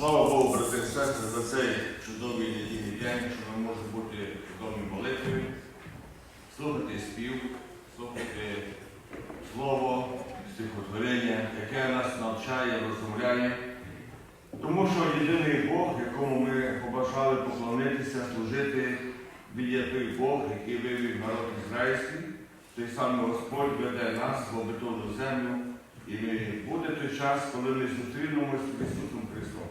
Слава Богу, брати і сестри, за цей чудовий недільний день, що ми можемо бути в домі молитві, слухати спів, слухати слово, стихотворення, яке нас навчає, розмовляє. Тому що єдиний Бог, якому ми побажали поклонитися, служити, є той Бог, який вивів народ ізраїльський, той самий Господь веде нас в обетовану землю. І буде той час, коли ми зустрінемося з Ісусом Христом.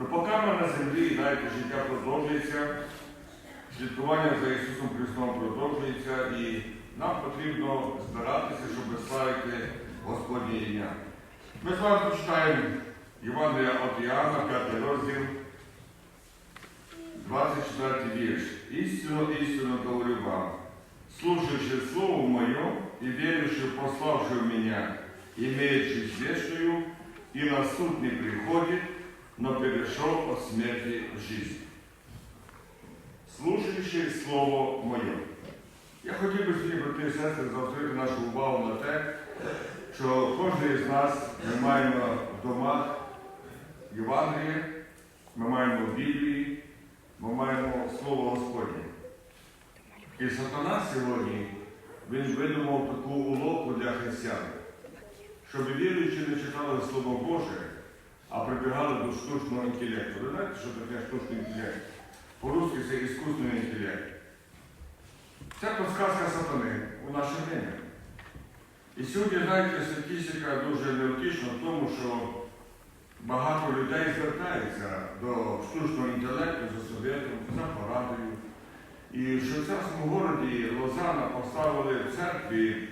Ну, поки ми землі, знаєте, життя продовжується, слідкування за Ісусом Христом продовжується, і нам потрібно збиратися, щоб славити Господнє ім'я. Ми з вами почитаємо Євангелія от Іоанна, 5 розділ, 24 вірш. Істину, істину говорю вам, слушаючи Слово Мое и верующий, пославший меня, имеющий вечную, и на суд не приходит, но перешел от смерти в жизнь. Слушаючи Слово Моє. Я хотів би сьогодні, брати і сестри, заострити нашу увагу на те, що кожен з нас ми маємо в домах ми маємо Біблії, ми маємо Слово Господнє. І сатана сьогодні він видумав таку уловку для християн, щоб віруючи не читали Слово Боже, а прибігали до штучного інтелекту. Ви знаєте, що таке штучний інтелект? По-русски це іскусний інтелект. Це подсказка сатани у наше время. І сьогодні, знаєте, статистика дуже неутішна в тому, що багато людей звертаються до штучного інтелекту за советом, за порадою. І в швейцарському городі Лозана поставили в церкві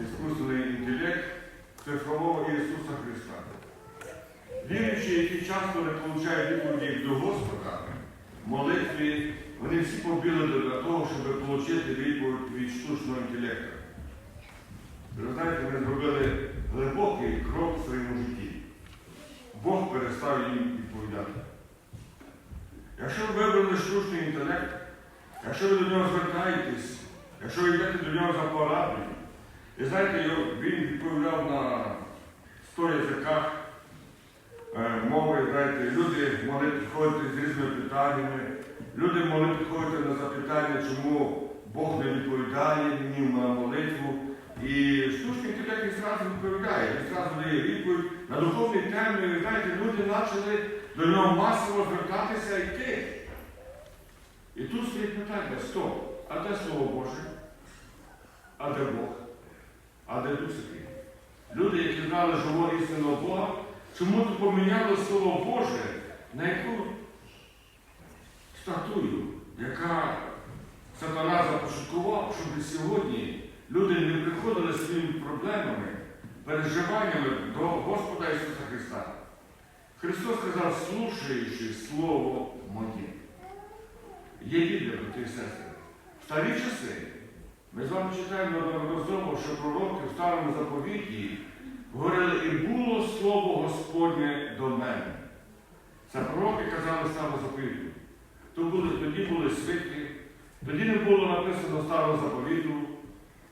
іскусний інтелект цифрового Ісуса Христа. Віруючі, які часто не получають відповіді до Господа, молитві, вони всі побіли для того, щоб отримати відповідь від штучного інтелекту. Ви знаєте, вони зробили глибокий крок в своєму житті. Бог перестав їм відповідати. Якщо ви вибрали штучний інтелект, Якщо ви до нього звертаєтесь, якщо ви йдете до нього за порадою, і знаєте, він відповідав на 100 язиках мови, знаєте, люди могли підходити з різними питаннями, люди могли підходити на запитання, чому Бог не відповідає мені на молитву. І штучний інтелект він зразу відповідає, він зразу дає відповідь на духовні теми, знаєте, люди почали до нього масово звертатися і йти. І тут стоїть питання, стоп, а де Слово Боже? А де Бог? А де Дух Святий? Люди, які знали живого істинного Бога, чому тут поміняли Слово Боже на яку статую, яка сатана запошукував, щоб сьогодні люди не приходили своїми проблемами, переживаннями до Господа Ісуса Христа. Христос сказав, слушаючи Слово Моє. Є Біблія, брати і сестри. В старі часи ми з вами читаємо неодноразово, що пророки в старому заповіті говорили, і було слово Господнє до мене. Це пророки казали старому заповіту. Тоді були свитки, тоді не було написано старого заповіту,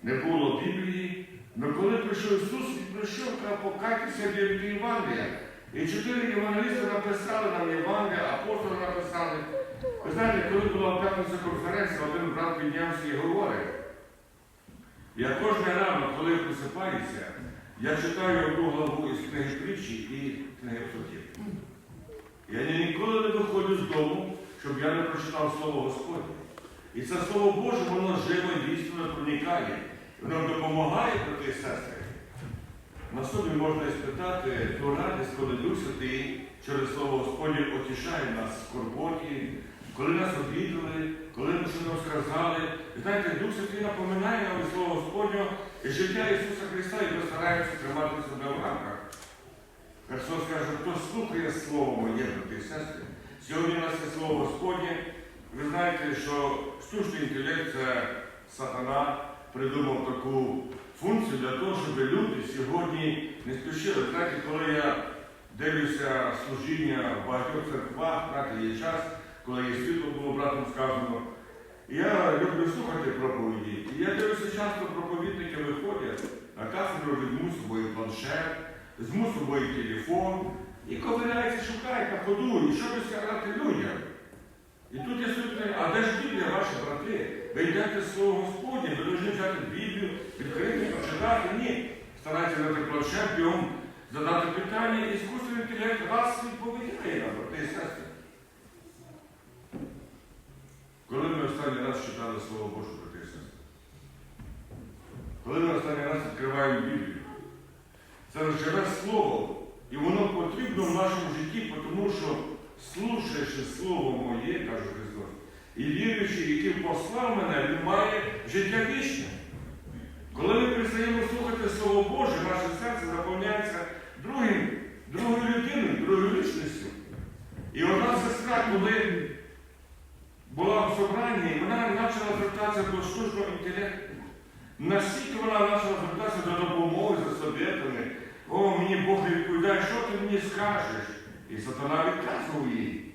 не було Біблії. Але коли прийшов Ісус, Він прийшов, покайтеся від Євангелія. І чотири євангелісти написали нам Євангелія, апостоли написали. Ви знаєте, коли була п'ятниця конференція, один брат піднявся і говорить. Я кожен ранок, коли просипаюся, я читаю одну главу із книги притчі і книги псалтів. Я ніколи не виходжу з дому, щоб я не прочитав Слово Господнє. І це Слово Боже, воно живо і дійсно проникає. Воно допомагає брати і сестри. На собі можна і спитати ту радість, коли Дух Святий через Слово Господнє отішає нас в скорботі, коли нас обідали, коли ми щось нам сказали. І знаєте, Дух Святий напоминає нам від Слова Господнього і життя Ісуса Христа, і ми стараємося тримати себе в рамках. Христос каже, хто слухає Слово моє, брати і сестри. Сьогодні у нас є Слово Господнє. Ви знаєте, що штучний інтелект це сатана придумав таку функцію для того, щоб люди сьогодні не спішили. Знаєте, коли я дивлюся служіння в багатьох церквах, знаєте, є час, коли є світло було братом сказано. Я люблю слухати проповіді. І я дивлюся, часто проповідники виходять на кафедру, візьму собою планшет, візьму собою телефон, І ковиряється, шукає на ходу, і що ви сказати людям. І тут є суть, а де ж Біблія, ваші брати? Ви йдете з свого Господня, ви повинні взяти Біблію, відкрити, почитати. Ні. Старайтеся на планшет, бігом задати питання, і іскусственний інтелект раз відповідає нам, брати і сестри. Коли ми останній раз читали Слово Боже, брати і? Коли ми останній раз відкриваємо Біблію? Це живе слово, і воно потрібно в нашому житті, тому що, слушаючи Слово моє, каже Христос, і віруючи, який послав мене, він має життя вічне. Коли ми перестаємо слухати Слово Боже, наше серце заповняється другим, другою людиною, другою лічністю. І одна сестра, коли була в собранні, вона почала звертатися до штучного інтелекту. Настільки вона почала звертатися до допомоги за советами. О, мені Бог не відповідає, що ти мені скажеш? І сатана відказував їй.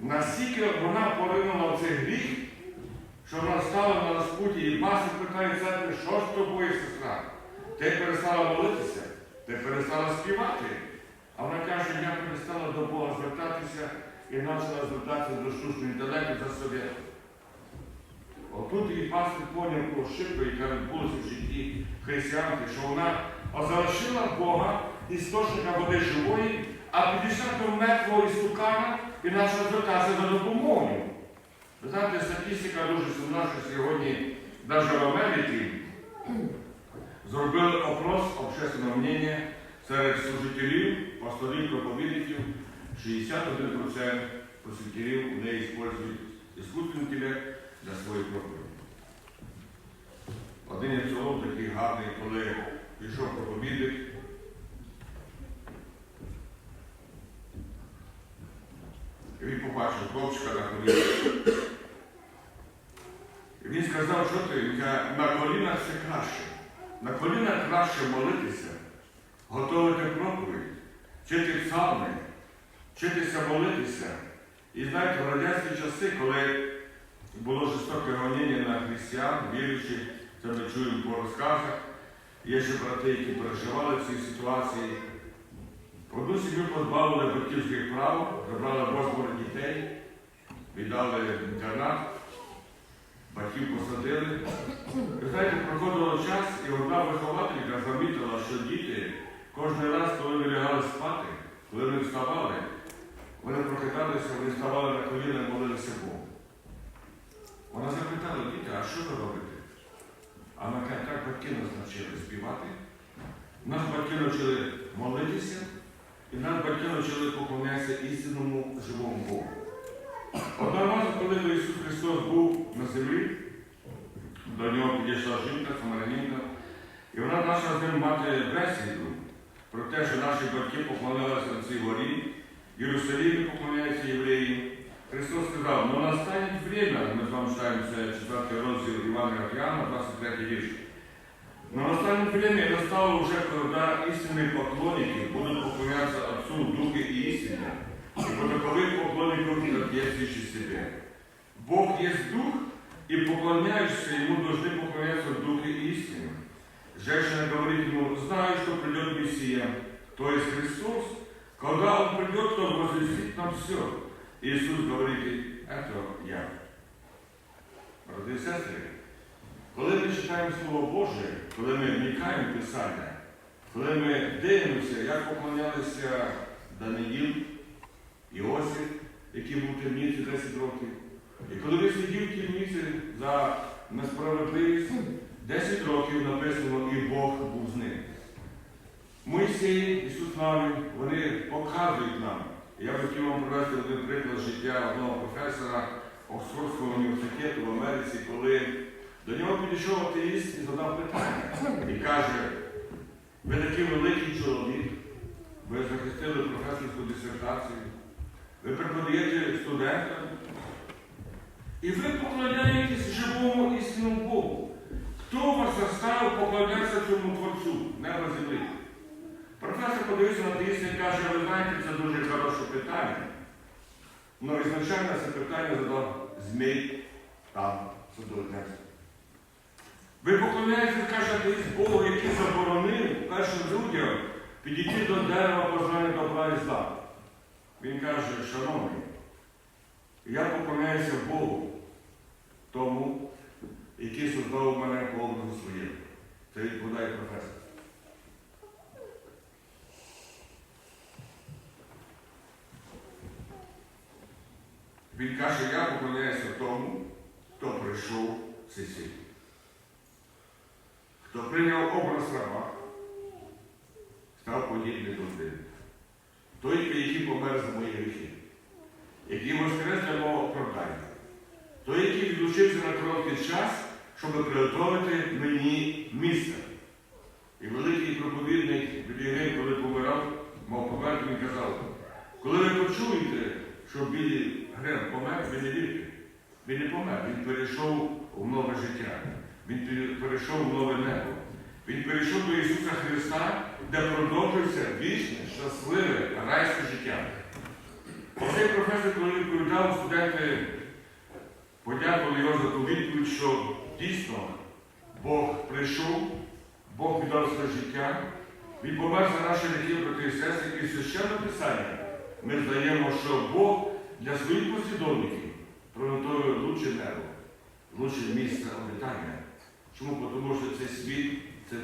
Настільки вона поринула в цей гріх, що вона стала на розпуті, і пастор питає церкви, що ж з тобою, сестра? Ти перестала молитися, ти перестала співати. А вона каже, я перестала до Бога звертатися і почала звертатися до штучного інтелекту за совєтом. Отут і пастор поняв ошибку, яка відбулася в житті християнки, що вона залишила Бога, істочника води живої, а підійшла до мертвого істукана і почала звертатися за допомогою. Ви знаєте, статистика дуже сумна, що сьогодні навіть в Америці зробили опрос общественного мнення серед служителів, пасторів, проповідників, 61% просвітерів не використовують іскусственний інтелект для своєї проповіді. Один епізод такий гарний, коли пішов проповідник, він побачив хлопчика на колінах. І він сказав, що ти? На колінах це краще. На колінах краще молитися, готувати проповідь, вчити псалми, вчитися молитися. І знаєте, в радянські часи, коли було жорстоке гоніння на християн, віруючих, це ми чуємо по розказах. Є ще брати, які переживали в цій ситуації. Одну сім'ю позбавили батьківських прав, забрали восьмеро дітей, віддали інтернат, батьків посадили. Ви знаєте, проходило час, і одна вихователька замітила, що діти кожен раз, коли вони лягали спати, коли вони вставали, вони прокидалися, вони вставали на коліна і молилися Богу. Вона запитала, діти, а що ви робите? А каже, так батьки нас навчили співати, нас батьки навчили молитися, і нас батьки навчили поклонятися істинному живому Богу. Одного разу, коли Ісус Христос був на землі, до нього підійшла жінка, самарянинка, і вона почала з ним мати бесіду про те, що наші батьки поклонялися на цій горі, Єрусалімі поклоняються євреї. Христос сказав, ну настане время, ми з вами читаємо це 4 розділ Івана Іоанна, 23 вірш. Но настанет время, и настало уже, когда истинные поклонники будут поклоняться Отцу в Духе и истине, и по таковых поклонников соответствующих себе. Бог есть Дух, и поклоняющиеся Ему должны поклоняться в Духе и истине. Женщина говорит ему, знаю, что придет Мессия, то есть Христос. Когда Он придет, то Он возвестит нам все. Иисус говорит, это я. Брати і сестри, коли ми читаємо Слово Боже, коли ми вникаємо в Писання, коли ми дивимося, як поклонялися Даниїл, Іосиф, який був в темниці 10 років, і коли він сидів в темниці за несправедливість, 10 років написано, і Бог був з ним. Мойсей, Ісус Навин, вони показують нам. Я хотів вам привести один приклад життя одного професора Оксфордського університету в Америці, коли до нього підійшов атеїст і задав питання. І каже, ви такий великий чоловік, ви захистили професорську дисертацію, ви преподаєте студентам, і ви поклоняєтесь живому істинному Богу. Хто вас заставив поклонятися цьому Творцю, неба землі? Професор подивився на атеїста і каже, ви знаєте, це дуже хороше питання. Ну, ізначально це питання задав змій там, судоводнець. Ви поклоняєтеся, каже атеїст Богу, який заборонив першим людям підійти до дерева познання добра і зла. Шановний, я поклоняюся Богу, тому, який создав мене по своєму. Це відповідає професор. Він каже, я поклоняюся тому, хто прийшов в світ. Хто прийняв образ раба, став подібний до людини. Той, який помер за мої гріхи, який воскрес для мого оправдання, той, який відлучився на короткий час, щоб приготувати мені місце. І великий проповідник Білігин, коли помирав, мав померти, він казав, коли ви почуєте, що білий Грен помер, ви не вірте. Він не помер, він перейшов у нове життя. Він перейшов у нове небо. Він перейшов до Ісуса Христа, де продовжується вічне, щасливе, райське життя. Оцей професор, коли відповідав, студенти подякували його за ту відповідь, що дійсно Бог прийшов, Бог віддав своє життя, Він помер за наші гріхи, брати і сестри, і священне Писання. Ми знаємо, що Бог для своїх послідовників приготує лучше небо, лучше місце обитання. Чому? Тому що цей світ, це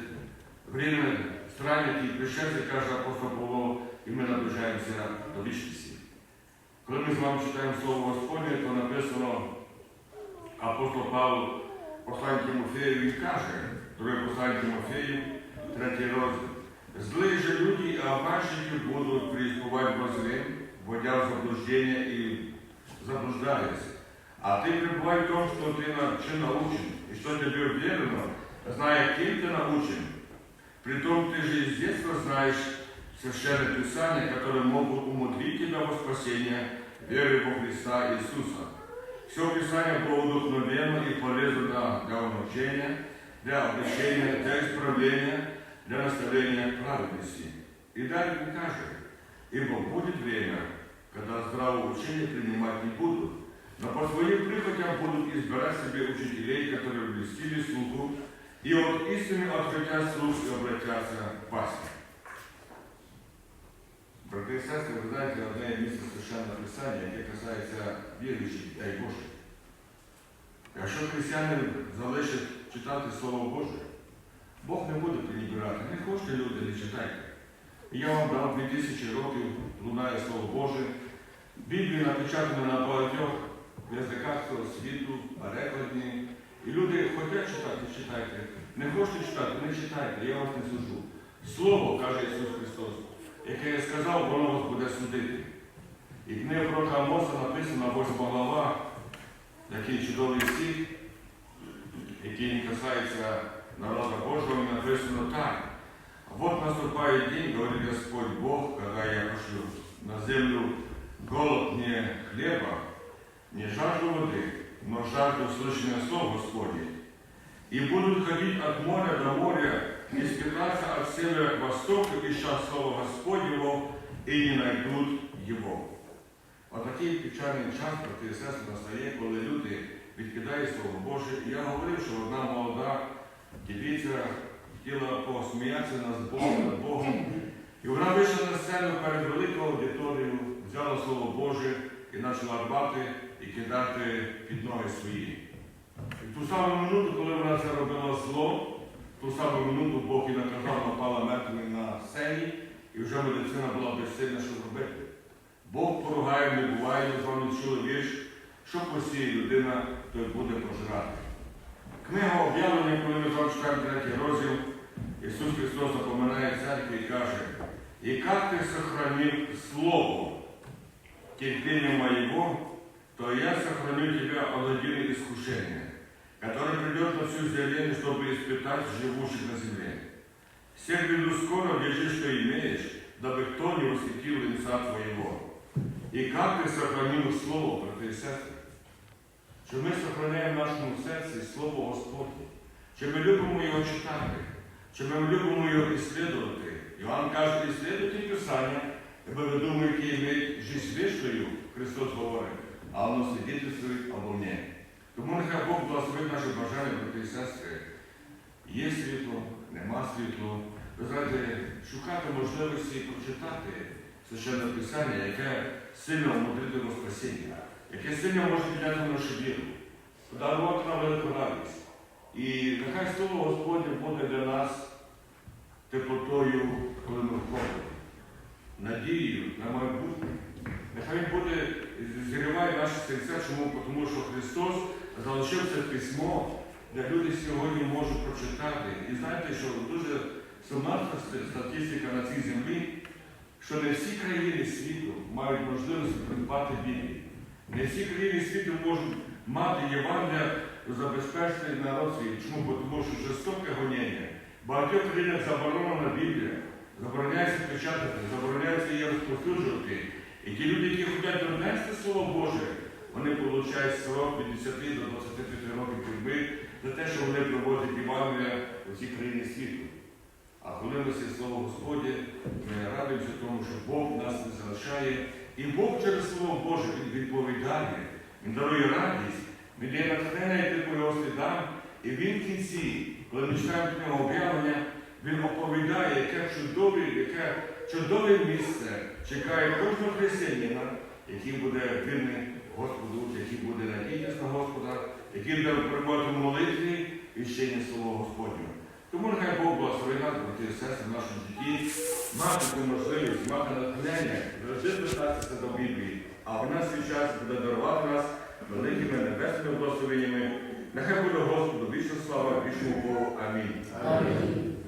время странники і пришельці, каже апостол Павло, і ми наближаємося до вічності. Коли ми з вами читаємо Слово Господнє, то написано апостол Павло послання Тимофею, він каже, друге послання Тимофею, третій розділ. Злые же люди и обманщики будут преисповать возле, вводя в заблуждение и заблуждаясь. А ты пребывай в том, что ты научен, научен, и что тебе верено, зная, кем ты научен. Притом ты же с детства знаешь священное Писание, которые могут умудрить тебя во спасение веры во Христа Иисуса. Все Писание Богодухновенно и полезно для научения, для обращения, для исправления, для наставления праведности. И далее он каже, ибо будет время, когда здравое учение принимать не будут, но по своим прихотям будут избирать себе учителей, которые блестили слуху, и от отхотят слух и обратятся к пасти. Брати і сестри, ви знаєте, одне місце священного писання, яке касається віруючих дітей Божих. Якщо християни залишать читати Слово Боже, Бог не буде пренебирати. Не хочете люди, не читайте. І я вам дав 2000 років лунає Слово Боже. Біблія напечатана на багатьох язиках цього світу, перекладні. І люди хочуть читати, читайте. Не хочете читати, не читайте, я вас не суджу. Слово, каже Ісус Христос, яке я сказав, воно вас буде судити. І книга пророка Амоса написана 8 глава, який чудовий світ, який не касається народа Божьего, написано так. Вот наступает день, говорит Господь Бог, когда я пошлю на землю голод не хлеба, не жажду воды, но жажду слышания слов Господних. И будут ходить от моря до моря, и скитаться от севера к востоку, ища слова Господнего, и не найдут его. Отакий печальний час, брати і сестри, настає, коли люди відкидають Слово Боже. І я говорив, що одна молода дівиця хотіла посміятися над Богом, над Богом. І вона вийшла на сцену перед великою аудиторією, взяла Слово Боже і почала рвати кидати під ноги свої. І ту саму минуту, коли вона це робила зло, ту саму минуту Бог і наказав, напала мертвими на сцені, і вже медицина була безсильна, що робити. Бог поругає, не буває, з вами чули вірш, що посіє людина, той буде пожирати. Книга об'явлення, коли ми з вами читаємо третій розділ, Ісус Христос запоминає церкві і каже, «І як ти сохранив Слово терпения моего, то я сохраню тебя от один искушения, который придет на всю землю, чтобы испытать живущих на земле. Всех веду скоро, держи, что имеешь, дабы кто не восхитил лица твоего. І як ти сохранив Слово, брати і сестри? Чи ми сохраняємо в нашому серці Слово Господнє? Чи ми любимо його читати? Чи ми любимо його іслідувати? Іоанн каже, іслідуйте Писання, бо ви думаєте, іметь життя вічною, Христос говорить, а воно свидетельствует обо мне. Тому нехай Бог благословить наше бажання, брати і сестри. Є світло, нема світло. Ви знаєте, шукати можливості прочитати священне писання, яке сильно мудрить до спасіння, яке сильно може підняти нашу віру, подарувати нам велику радість. І нехай слово Господнє буде для нас теплотою, коли ми входимо, надією на майбутнє. Нехай буде зігріває наші серця. Чому? Тому що Христос залишив це письмо, де люди сьогодні можуть прочитати. І знаєте, що дуже сумна статистика на цій землі, що не всі країни світу мають можливість придбати Біблію. Не всі країни світу можуть мати Євангелія забезпечити народ свій. Чому? Тому що жорстоке гоніння. Багатьох країнах заборонена Біблія, забороняється печатати, забороняється її розповсюджувати. І ті люди, які хочуть донести Слово Боже, вони отримують срок від 10 до 25 років тюрми за те, що вони проводять Євангелія у всі країни світу. А коли ми це слово Господнє, ми радуємося тому, що Бог нас не залишає. І Бог через Слово Боже Він відповідає, Він дарує радість, Він дає натхнення йти по його слідам. І він в кінці, коли ми читаємо книгу об'явлення, він оповідає, яке чудове, яке чудове місце чекає кожного християнина, який буде вірний Господу, який буде надіятися на Господа, який буде в молитві і вчення Слова Господнього. Тому нехай Бог благословить нас, брати і сестри, нашому житті, мати цю можливість, мати натхнення, завжди звертатися до Біблії, а вона свій час буде дарувати нас великими небесними благословеннями. Нехай буде Господу вічна слава, вічному Богу. Амінь. Амінь.